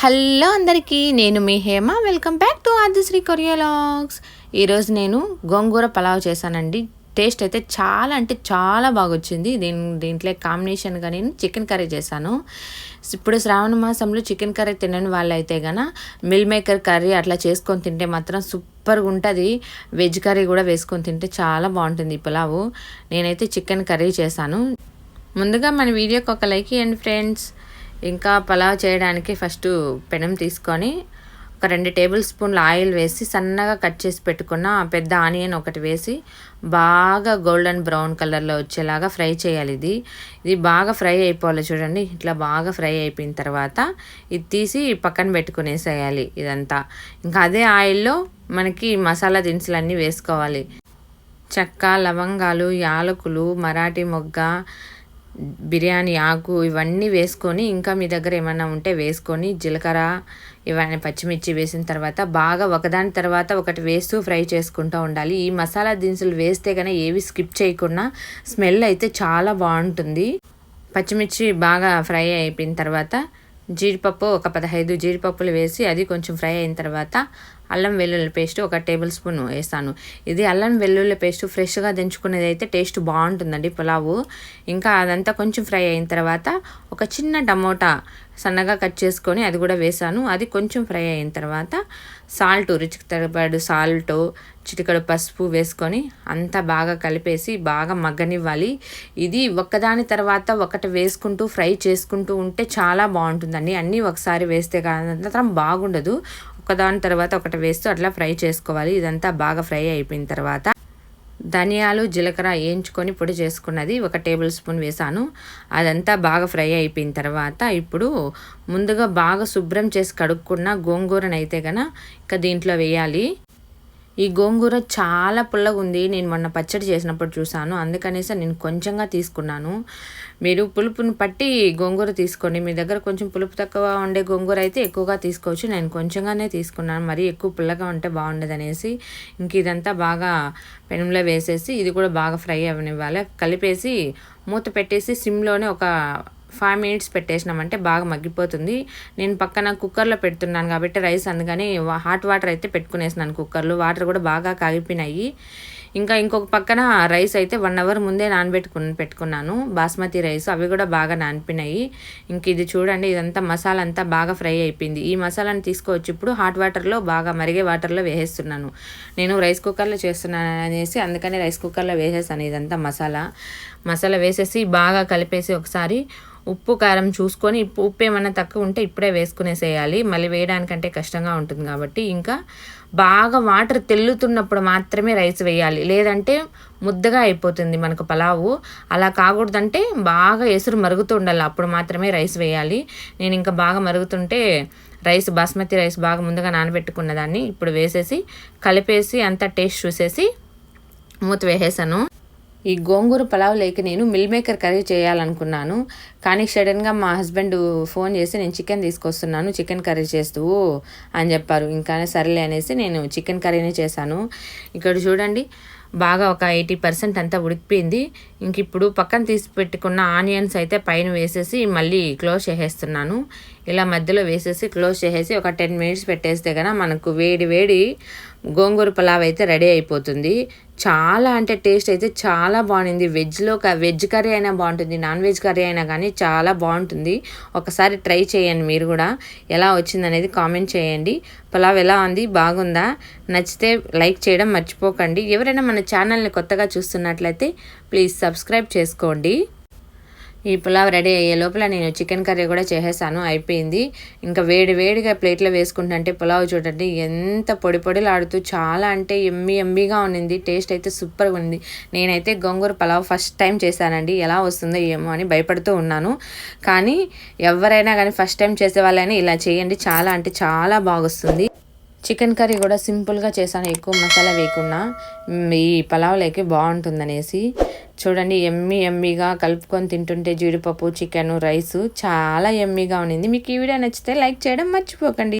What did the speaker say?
Hello అందరికీ నేను మీ Hema. Welcome back to Aadishree Korea vlogs ఈరోజు నేను గోంగూర పలావ్ చేశానండి. టేస్ట్ అయితే చాలా అంటే చాలా బాగా వచ్చింది దీని దీంట్లో కాంబినేషన్గా నేను చికెన్ కర్రీ చేశాను. ఇప్పుడు శ్రావణ మాసంలో చికెన్ కర్రీ తినని వాళ్ళైతే గన మిల్ మేకర్ కర్రీ అట్లా చేసుకొని తింటే మాత్రం సూపర్గా ఉంటుంది. వెజ్ కర్రీ కూడా వేసుకొని తింటే చాలా బాగుంటుంది ఈ పులావు. నేనైతే చికెన్ కర్రీ చేశాను. ముందుగా మన వీడియోకి ఒక లైక్ ఇవ్వండి ఫ్రెండ్స్. ఇంకా పలావ్ చేయడానికి ఫస్ట్ పెనం తీసుకొని ఒక రెండు టేబుల్ స్పూన్ల ఆయిల్ వేసి సన్నగా కట్ చేసి పెట్టుకున్న పెద్ద ఆనియన్ ఒకటి వేసి బాగా గోల్డెన్ బ్రౌన్ కలర్లో వచ్చేలాగా ఫ్రై చేయాలి ఇది. ఇది బాగా ఫ్రై అయిపోవాలి చూడండి. ఇట్లా బాగా ఫ్రై అయిపోయిన తర్వాత ఇది తీసి పక్కన పెట్టుకునేసేయాలి ఇదంతా. ఇంకా అదే ఆయిల్లో మనకి మసాలా దినుసులు అన్నీ వేసుకోవాలి. చెక్క లవంగాలు యాలకులు మరాఠీ మొగ్గ బిర్యానీ ఆకు ఇవన్నీ వేసుకొని ఇంకా మీ దగ్గర ఏమైనా ఉంటే వేసుకొని జీలకర్ర ఇవన్నీ పచ్చిమిర్చి వేసిన తర్వాత బాగా ఒకదాని తర్వాత ఒకటి వేస్తూ ఫ్రై చేసుకుంటూ ఉండాలి. ఈ మసాలా దినుసులు వేస్తే కనుక ఏవి స్కిప్ చేయకుండా స్మెల్ అయితే చాలా బాగుంటుంది. పచ్చిమిర్చి బాగా ఫ్రై అయిపోయిన తర్వాత జీడిపప్పు ఒక పదహైదు జీడిపప్పులు వేసి అది కొంచెం ఫ్రై అయిన తర్వాత అల్లం వెల్లుల్లి పేస్ట్ ఒక టేబుల్ స్పూన్ వేస్తాను. ఇది అల్లం వెల్లుల్లి పేస్ట్ ఫ్రెష్గా దంచుకునేది అయితే టేస్ట్ బాగుంటుందండి పులావు. ఇంకా అదంతా కొంచెం ఫ్రై అయిన తర్వాత ఒక చిన్న టమోటా సన్నగా కట్ చేసుకొని అది కూడా వేసాను. అది కొంచెం ఫ్రై అయిన తర్వాత సాల్ట్ రుచికి తరపడు సాల్ట్ చిటికడు పసుపు వేసుకొని అంతా బాగా కలిపేసి బాగా మగ్గనివ్వాలి. ఇది ఒక్కదాని తర్వాత ఒకటి వేసుకుంటూ ఫ్రై చేసుకుంటూ ఉంటే చాలా బాగుంటుందండి. అన్నీ ఒకసారి వేస్తే మాత్రం బాగుండదు. ఒకదాని తర్వాత ఒకటి వేస్తూ అట్లా ఫ్రై చేసుకోవాలి. ఇదంతా బాగా ఫ్రై అయిపోయిన తర్వాత ధనియాలు జీలకర్ర వేయించుకొని పొడి చేసుకున్నది ఒక టేబుల్ స్పూన్ వేసాను. అదంతా బాగా ఫ్రై అయిపోయిన తర్వాత ఇప్పుడు ముందుగా బాగా శుభ్రం చేసి కడుక్కున్న గోంగూరనైతే గన ఇంకా దీంట్లో వేయాలి. ఈ గోంగూర చాలా పుల్లగా ఉంది నేను మొన్న పచ్చడి చేసినప్పుడు చూసాను అందుకనేసి నేను కొంచెంగా తీసుకున్నాను. మీరు పులుపును పట్టి గోంగూర తీసుకోండి. మీ దగ్గర కొంచెం పులుపు తక్కువ ఉండే గోంగూర అయితే ఎక్కువగా తీసుకోవచ్చు. నేను కొంచెంగానే తీసుకున్నాను. మరీ ఎక్కువ పుల్లగా ఉంటే బాగుండదు అనేసి ఇంక ఇదంతా బాగా పెనంలో వేసేసి ఇది కూడా బాగా ఫ్రై అవనివ్వాలి. కలిపేసి మూత పెట్టేసి సిమ్లోనే ఒక ఫైవ్ మినిట్స్ పెట్టేసినామంటే బాగా మగ్గిపోతుంది. నేను పక్కన కుక్కర్లో పెడుతున్నాను కాబట్టి రైస్ అందుకని హాట్ వాటర్ అయితే పెట్టుకునేసినాను కుక్కర్లో. వాటర్ కూడా బాగా కాగిపోయినాయి. ఇంకా ఇంకొక పక్కన రైస్ అయితే వన్ అవర్ ముందే నానబెట్టుకుని పెట్టుకున్నాను. బాస్మతి రైస్ అవి కూడా బాగా నానిపినాయి ఇంక ఇది చూడండి ఇదంతా మసాలా అంతా బాగా ఫ్రై అయిపోయింది. ఈ మసాలాను తీసుకోవచ్చు ఇప్పుడు హాట్ వాటర్లో బాగా మరిగే వాటర్లో వేసేస్తున్నాను. నేను రైస్ కుక్కర్లో చేస్తున్నాను అనేసి అందుకని రైస్ కుక్కర్లో వేసేసాను ఇదంతా మసాలా. మసాలా వేసేసి బాగా కలిపేసి ఒకసారి ఉప్పు కారం చూసుకొని ఉప్పు ఏమైనా తక్కువ ఉంటే ఇప్పుడే వేసుకునేసేయాలి. మళ్ళీ వేయడానికంటే కష్టంగా ఉంటుంది కాబట్టి ఇంకా బాగా వాటర్ తెల్లుతున్నప్పుడు మాత్రమే రైస్ వేయాలి. లేదంటే ముద్దగా అయిపోతుంది మనకు పలావు. అలా కాకూడదంటే బాగా ఎసురు మరుగుతూ ఉండాలి. అప్పుడు మాత్రమే రైస్ వేయాలి. నేను ఇంకా బాగా మరుగుతుంటే రైస్ బాస్మతి రైస్ బాగా ముందుగా నానబెట్టుకున్న దాన్ని ఇప్పుడు వేసేసి కలిపేసి అంతా టేస్ట్ చూసేసి మూత వేసేసాను. ఈ గోంగూర పలావ్ లేక నేను మిల్ మేకర్ కర్రీ చేయాలనుకున్నాను. కానీ సడన్గా మా హస్బెండ్ ఫోన్ చేసి నేను చికెన్ తీసుకొస్తున్నాను చికెన్ కర్రీ చేస్తూ అని చెప్పారు. ఇంకా సరేలే అనేసి నేను చికెన్ కర్రీనే చేశాను. ఇక్కడ చూడండి బాగా ఒక ఎయిటీ పర్సెంట్ అంతా ఉడికిపోయింది. ఇంక ఇప్పుడు పక్కన తీసి పెట్టుకున్న ఆనియన్స్ అయితే పైన వేసేసి మళ్ళీ క్లోజ్ చేసేస్తున్నాను. ఇలా మధ్యలో వేసేసి క్లోజ్ చేసేసి ఒక టెన్ మినిట్స్ పెట్టేస్తే కనుక మనకు వేడి వేడి గోంగూర పులావ్ అయితే రెడీ అయిపోతుంది. చాలా అంటే టేస్ట్ అయితే చాలా బాగుంది. వెజ్లో వెజ్ కర్రీ అయినా బాగుంటుంది. నాన్ వెజ్ కర్రీ అయినా కానీ చాలా బాగుంటుంది. ఒకసారి ట్రై చేయండి మీరు కూడా. ఎలా వచ్చింది అనేది కామెంట్ చేయండి. పులావ్ ఎలా ఉంది? బాగుందా? నచ్చితే లైక్ చేయడం మర్చిపోకండి. ఎవరైనా మన ఛానల్ని కొత్తగా చూస్తున్నట్లయితే ప్లీజ్ సబ్స్క్రైబ్ చేసుకోండి. ఈ పులావ్ రెడీ అయ్యే లోపల నేను చికెన్ కర్రీ కూడా చేసేసాను అయిపోయింది. ఇంకా వేడి వేడిగా ప్లేట్లో వేసుకుంటుంటే పులావ్ చూడండి ఎంత పొడి పొడిలాడుతూ చాలా అంటే ఎమ్మి ఎమ్మిగా ఉన్నింది. టేస్ట్ అయితే సూపర్గా ఉంది నేనైతే గోంగూర పులావ్ ఫస్ట్ టైం చేశానండి ఎలా వస్తుందో ఏమో అని భయపడుతూ ఉన్నాను. కానీ ఎవరైనా కానీ ఫస్ట్ టైం చేసే వాళ్ళైనా ఇలా చేయండి చాలా అంటే చాలా బాగొస్తుంది. చికెన్ కర్రీ కూడా సింపుల్గా చేశాను ఎక్కువ మసాలా వేయకుండా. ఈ పలావ్లోకి బాగుంటుందనేసి. చూడండి ఎమ్మి ఎమ్మిగా కలుపుకొని తింటుంటే జీడిపప్పు చికెన్ రైస్ చాలా ఎమ్మిగా ఉన్నింది మీకు ఈ వీడియో నచ్చితే లైక్ చేయడం మర్చిపోకండి.